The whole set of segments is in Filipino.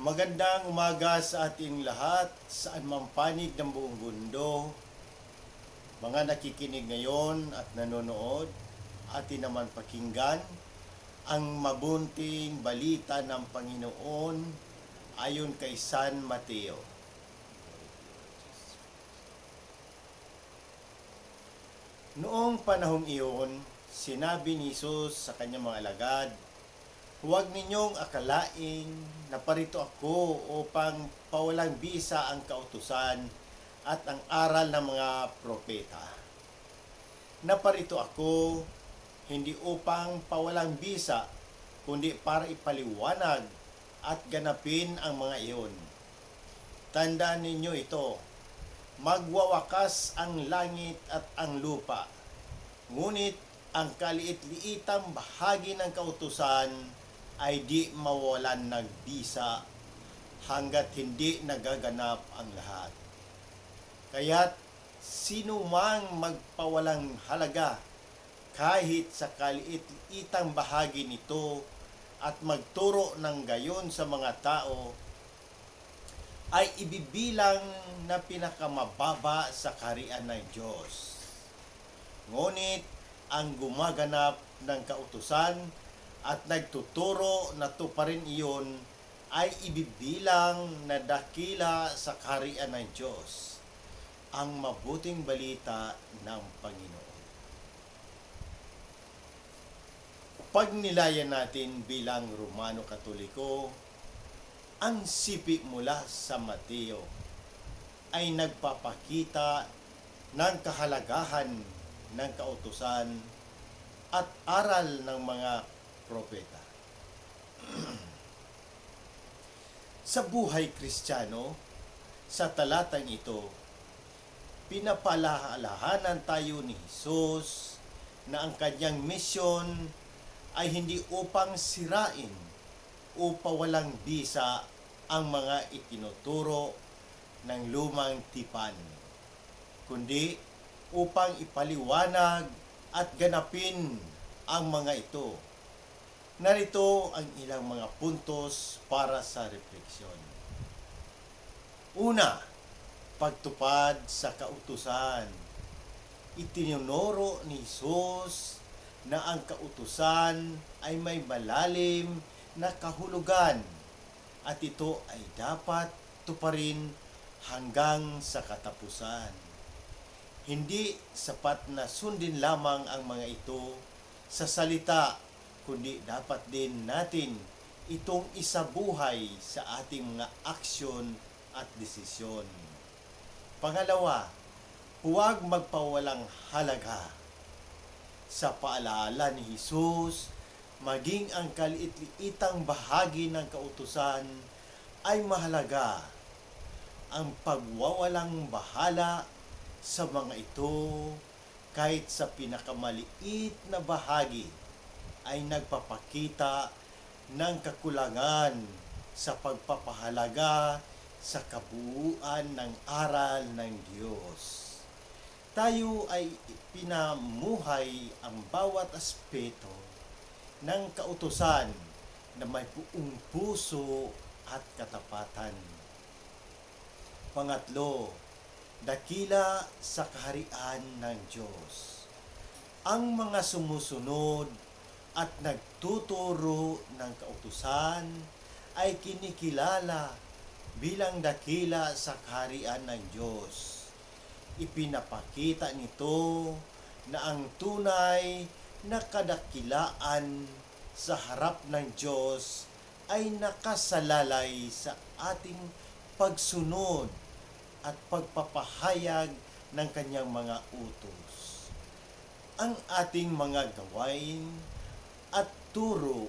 Magandang umaga sa ating lahat, saan man panig ng buong mundo. Mga nakikinig ngayon at nanonood, atin naman pakinggan ang mabunting balita ng Panginoon ayon kay San Mateo. Noong panahong iyon, sinabi ni Jesus sa kanyang mga alagad, Huwag ninyong akalaing na parito ako upang pawalang bisa ang kautusan at ang aral ng mga propeta. Naparito ako hindi upang pawalang bisa, kundi para ipaliwanag at ganapin ang mga iyon. Tandaan ninyo ito, magwawakas ang langit at ang lupa. Ngunit ang kaliit-liitang bahagi ng kautusan ay di mawalan ng bisa hanggat hindi nagaganap ang lahat. Kaya't sino mang magpawalang halaga kahit sa kaliit-liitang bahagi nito at magturo ng gayon sa mga tao ay ibibilang na pinakamababa sa karian ng Diyos. Ngunit ang gumaganap ng kautusan at nagtuturo na tuparin iyon ay ibibilang na dakila sa karian ng Diyos ang mabuting balita ng Panginoon. Pag nilayan natin bilang Romano Katoliko, ang sipi mula sa Mateo ay nagpapakita ng kahalagahan ng kautusan at aral ng mga propeta. sa buhay kristyano, sa talatang ito, pinapalahalahanan tayo ni Jesus na ang kanyang misyon ay hindi upang sirain o pawalang bisa ang mga itinuturo ng lumang tipan, kundi upang ipaliwanag at ganapin ang mga ito. Narito ang ilang mga puntos para sa refleksyon. Una, pagtupad sa kautusan. Itinunoro ni Jesus na ang kautusan ay may malalim na kahulugan at ito ay dapat tuparin hanggang sa katapusan. Hindi sapat na sundin lamang ang mga ito sa salita, kundi dapat din natin itong isabuhay sa ating mga aksyon at desisyon. Pangalawa, huwag magpawalang halaga sa paalala ni Jesus, maging ang kaliit-liitang bahagi ng kautusan ay mahalaga. Ang pagwawalang bahala sa mga ito kahit sa pinakamaliit na bahagi ay nagpapakita ng kakulangan sa pagpapahalaga sa kabuuan ng aral ng Diyos. Tayo ay pinamuhay ang bawat aspeto ng kautusan na may buong puso at katapatan. Pangatlo, dakila sa kaharian ng Diyos. Ang mga sumusunod at nagtuturo ng kautusan ay kinikilala bilang dakila sa kaharian ng Diyos. Ipinapakita nito na ang tunay na kadakilaan sa harap ng Diyos ay nakasalalay sa ating pagsunod at pagpapahayag ng kanyang mga utos. Ang ating mga gawain at turo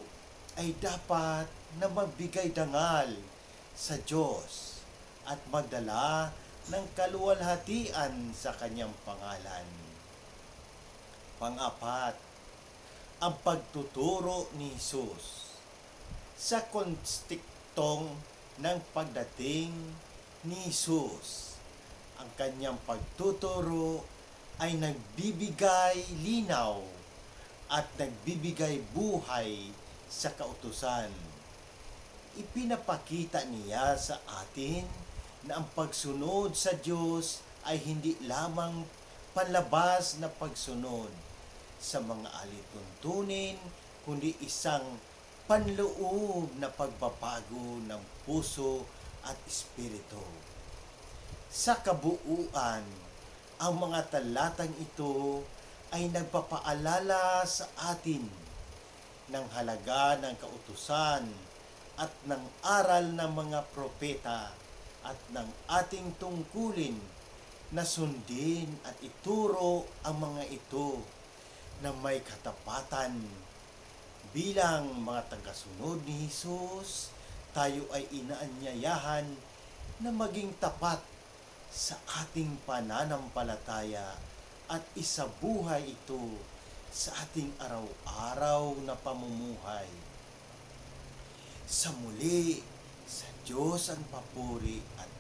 ay dapat na magbigay dangal sa Diyos at magdala ng kaluwalhatian sa kanyang pangalan. Pangapat, ang pagtuturo ni Jesus sa konstiktong ng pagdating ni Jesus. Ang kanyang pagtuturo ay nagbibigay linaw at nagbibigay buhay sa kautusan. ipinapakita niya sa atin na ang pagsunod sa Diyos ay hindi lamang panlabas na pagsunod sa mga alituntunin, kundi isang panloob na pagbabago ng puso at espiritu. Sa kabuuan, ang mga talatang ito ay nagpapaalala sa atin ng halaga ng kautusan at ng aral ng mga propeta at ng ating tungkulin na sundin at ituro ang mga ito na may katapatan. Bilang mga tagasunod ni Jesus, tayo ay inaanyayahan na maging tapat sa ating pananampalataya at isabuhay ito sa ating araw-araw na pamumuhay. Sa muli, sa Diyos ang papuri at